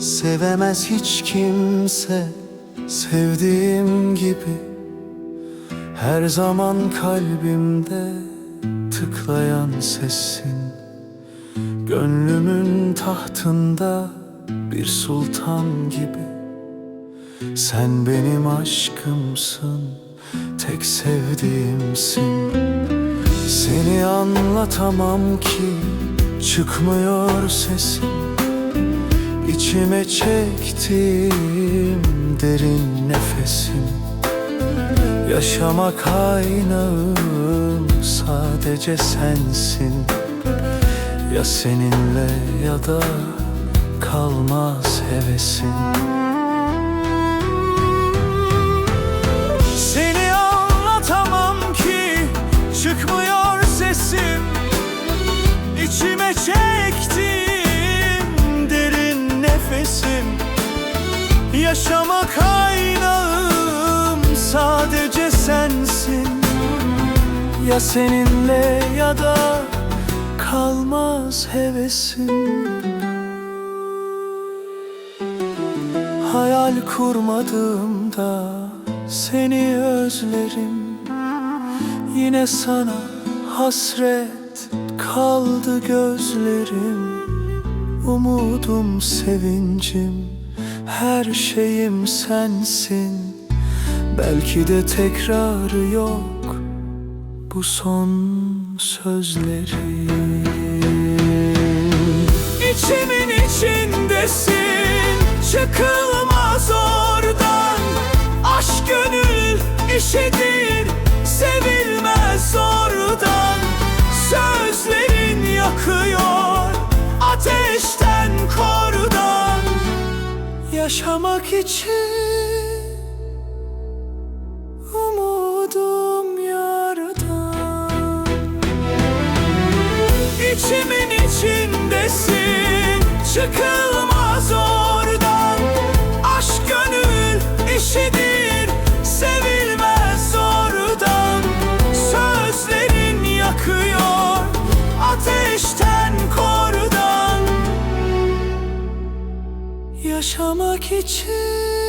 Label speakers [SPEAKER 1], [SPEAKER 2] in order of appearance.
[SPEAKER 1] Sevemez hiç kimse sevdiğim gibi. Her zaman kalbimde tıklayan sesin. Gönlümün tahtında bir sultan gibi. Sen benim aşkımsın, tek sevdiğimsin. Seni anlatamam ki çıkmıyor sesim İçime çektiğim derin nefesim. Yaşama kaynağım sadece sensin. Ya seninle ya da kalmaz hevesin Yaşama kaynağım sadece sensin. Ya seninle ya da kalmaz hevesim. Hayal kurmadığımda seni özlerim. Yine sana hasret kaldı gözlerim. Umudum, sevincim, her şeyim sensin. Belki de tekrarı yok bu son sözlerim İçimin içindesin Çıkılmaz Yaşamak için Umudum yardan İçimin içindesin Çıkılmaz Yaşamak için